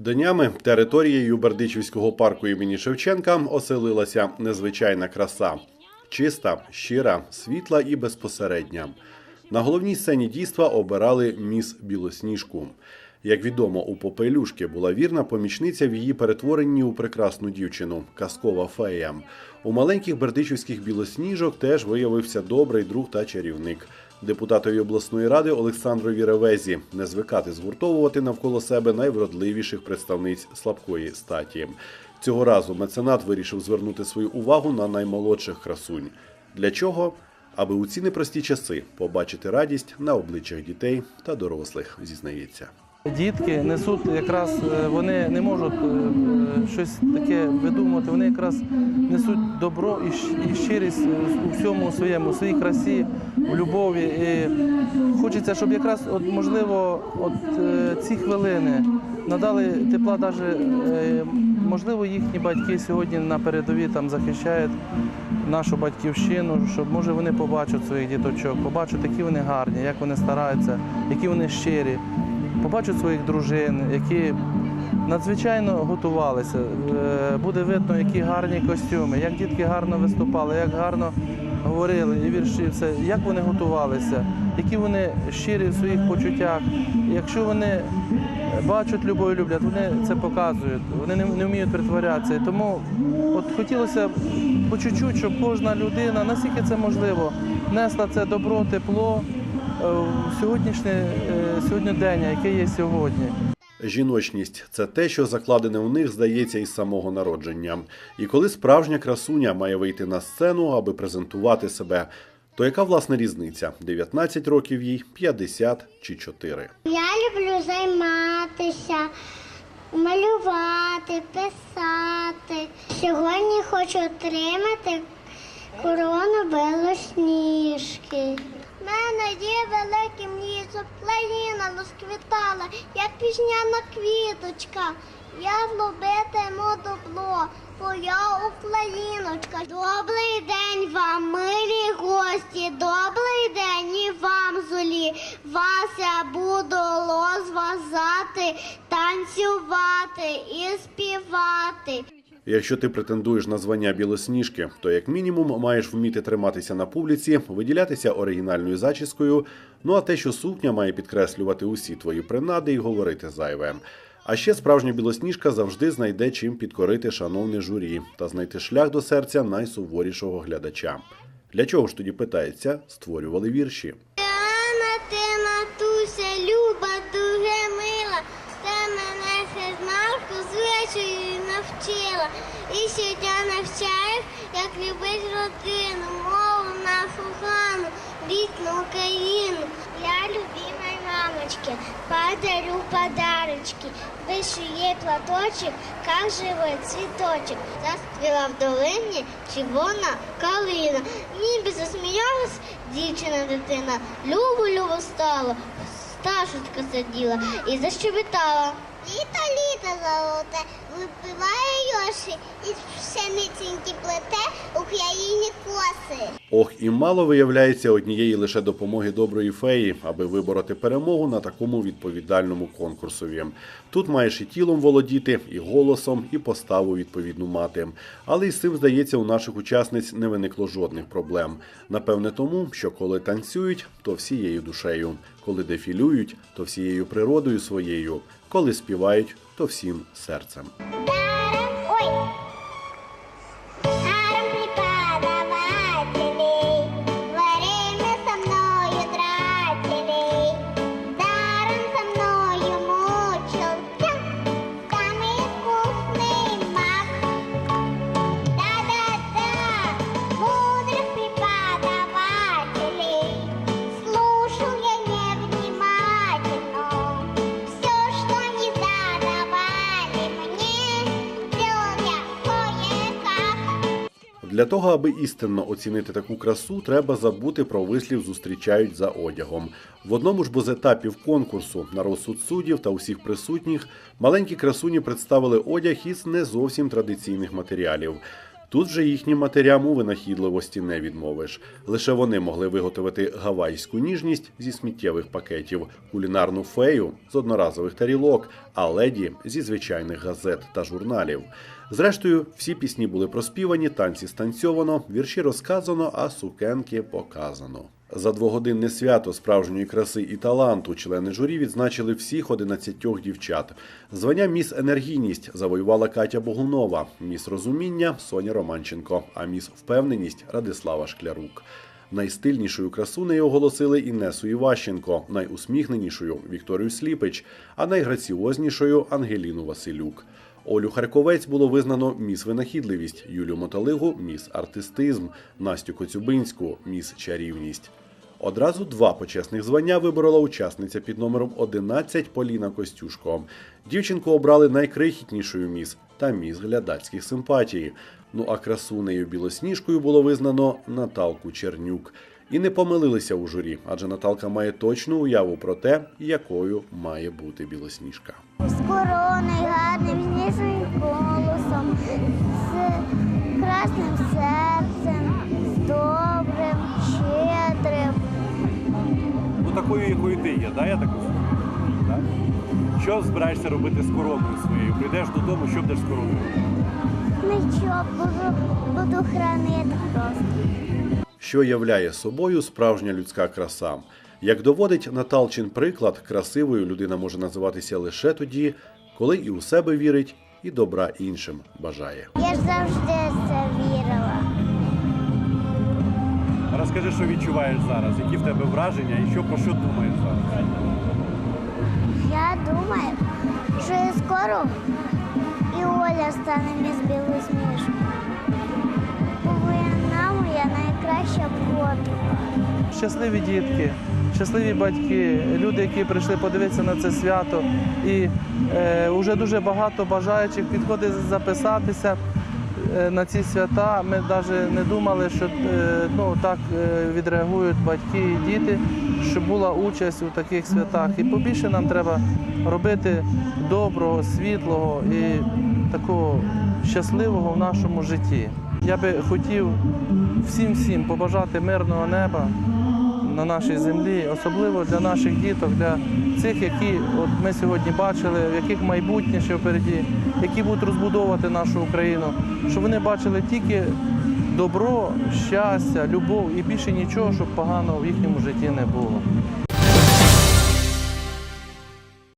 Днями територією Бердичівського парку імені Шевченка оселилася незвичайна краса. Чиста, щира, світла і безпосередня. На головній сцені дійства обирали міс Білосніжку. Як відомо, у Попелюшки була вірна помічниця в її перетворенні у прекрасну дівчину казкова фея. У маленьких бердичівських білосніжок теж виявився добрий друг та чарівник. Депутатові обласної ради Олександрові Ревезі не звикати згуртовувати навколо себе найвродливіших представниць слабкої статі. Цього разу меценат вирішив звернути свою увагу на наймолодших красунь. Для чого? Аби у ці непрості часи побачити радість на обличчях дітей та дорослих, зізнається. Дітки несуть якраз, е, вони не можуть е, е, щось таке видумувати, вони якраз несуть добро і щирість у всьому своєму, у своїй красі, в любові. І хочеться, щоб якраз, от, можливо, от ці хвилини надали тепла навіть, можливо, їхні батьки сьогодні на передовій там захищають нашу батьківщину, щоб може вони побачать своїх діточок, побачать, які вони гарні, як вони стараються, які вони щирі побачать своїх дружин, які надзвичайно готувалися. Е, Буде видно, які гарні костюми, як дітки гарно виступали, як гарно говорили і вірші, все, як вони готувалися, які вони щирі в своїх почуттях. Якщо вони бачать любов і люблять, вони це показують, вони не, не вміють притворятися. Тому от хотілося по чуть-чуть, щоб кожна людина, наскільки це можливо, несла це добро, тепло сьогоднішнє е, сьогоднішнє яке є сьогодні. Жіночність це те, що закладене у них, здається, із самого народження. І коли справжня красуня має вийти на сцену, аби презентувати себе, то яка власне різниця? 19 років їй, 50 чи 4? Я люблю займатися, малювати, писати. Сьогодні хочу отримати корону білосніжки. У мене є велике мрії, щоб розквітала, як пізняна квіточка. Я влюбитиму добро, твоя Україночка. Добрий день вам, милі гості, добрий день і вам, золі. Вас я буду розважати, танцювати і співати. Якщо ти претендуєш на звання білосніжки, то як мінімум маєш вміти триматися на публіці, виділятися оригінальною зачіскою. Ну а те, що сукня має підкреслювати усі твої принади і говорити зайве. А ще справжня білосніжка завжди знайде чим підкорити шановне журі та знайти шлях до серця найсуворішого глядача. Для чого ж тоді питається, створювали вірші. Навчила. І сьогодні навчаєш, як любить родину, мову нашу хану, рідну Україну. Я любимой мамочки подарю подарочки. Вышью платочек, как живой цветочек. Застріла в долині червона калина. Небі засміялась дівчина дитина. Любо, любо стало, сташечка сиділа і защебетала. Літо, літо золоте, випиває йоші, і пшениціньки плете Україні коси. Ох, і мало виявляється однієї лише допомоги доброї феї, аби вибороти перемогу на такому відповідальному конкурсові. Тут маєш і тілом володіти, і голосом, і поставу відповідну мати. Але із цим, здається, у наших учасниць не виникло жодних проблем. Напевне, тому, що коли танцюють, то всією душею, коли дефілюють, то всією природою своєю, коли співають, то всім серцем. Для того, аби істинно оцінити таку красу, треба забути про вислів зустрічають за одягом. В одному ж бо з етапів конкурсу на розсуд суддів та усіх присутніх маленькі красуні представили одяг із не зовсім традиційних матеріалів. Тут вже їхнім матерям у винахідливості не відмовиш. Лише вони могли виготовити гавайську ніжність зі сміттєвих пакетів, кулінарну фею з одноразових тарілок, а леді зі звичайних газет та журналів. Зрештою, всі пісні були проспівані, танці станцьовано, вірші розказано, а сукенки показано. За двогодинне свято справжньої краси і таланту члени журі відзначили всіх 11 дівчат. Звання міс енергійність завоювала Катя Богунова, міс розуміння Соня Романченко, а міс впевненість Радислава Шклярук. Найстильнішою красунею оголосили Інесу Іващенко, найусміхненішою Вікторію Сліпич, а найграціознішою Ангеліну Василюк. Олю Харковець було визнано міс винахідливість, Юлю Моталигу міс артистизм, Настю Коцюбинську міс чарівність. Одразу два почесних звання виборола учасниця під номером 11 Поліна Костюшко. Дівчинку обрали найкрихітнішою міс та міс глядацьких симпатій. Ну а красунею білосніжкою було визнано Наталку Чернюк. І не помилилися у журі, адже Наталка має точну уяву про те, якою має бути білосніжка. З короною, гарним сніжним голосом, з красним серцем, з добрим, щедрим. Ну такою, якою ти є, да? я так розумію? Так? Що збираєшся робити з короною своєю? Прийдеш додому, що будеш з короною? Нічого, буду, буду хранити просто. що являє собою справжня людська краса. Як доводить Наталчин приклад, красивою людина може називатися лише тоді, коли і у себе вірить, і добра іншим бажає. Я ж завжди це вірила. Розкажи, що відчуваєш зараз, які в тебе враження і що про що думаєш зараз? Я думаю, що і скоро і Оля стане міс білосніжкою. Бо вона моя найкраща подруга. Щасливі дітки, щасливі батьки, люди, які прийшли подивитися на це свято. І е, вже дуже багато бажаючих підходить записатися е, на ці свята. Ми навіть не думали, що е, ну, так е, відреагують батьки і діти, щоб була участь у таких святах. І побільше нам треба робити доброго, світлого і такого щасливого в нашому житті. Я би хотів всім всім побажати мирного неба на нашій землі, особливо для наших діток, для цих, які от ми сьогодні бачили, в яких майбутнє ще впереді, які будуть розбудовувати нашу Україну, щоб вони бачили тільки добро, щастя, любов і більше нічого, щоб поганого в їхньому житті не було.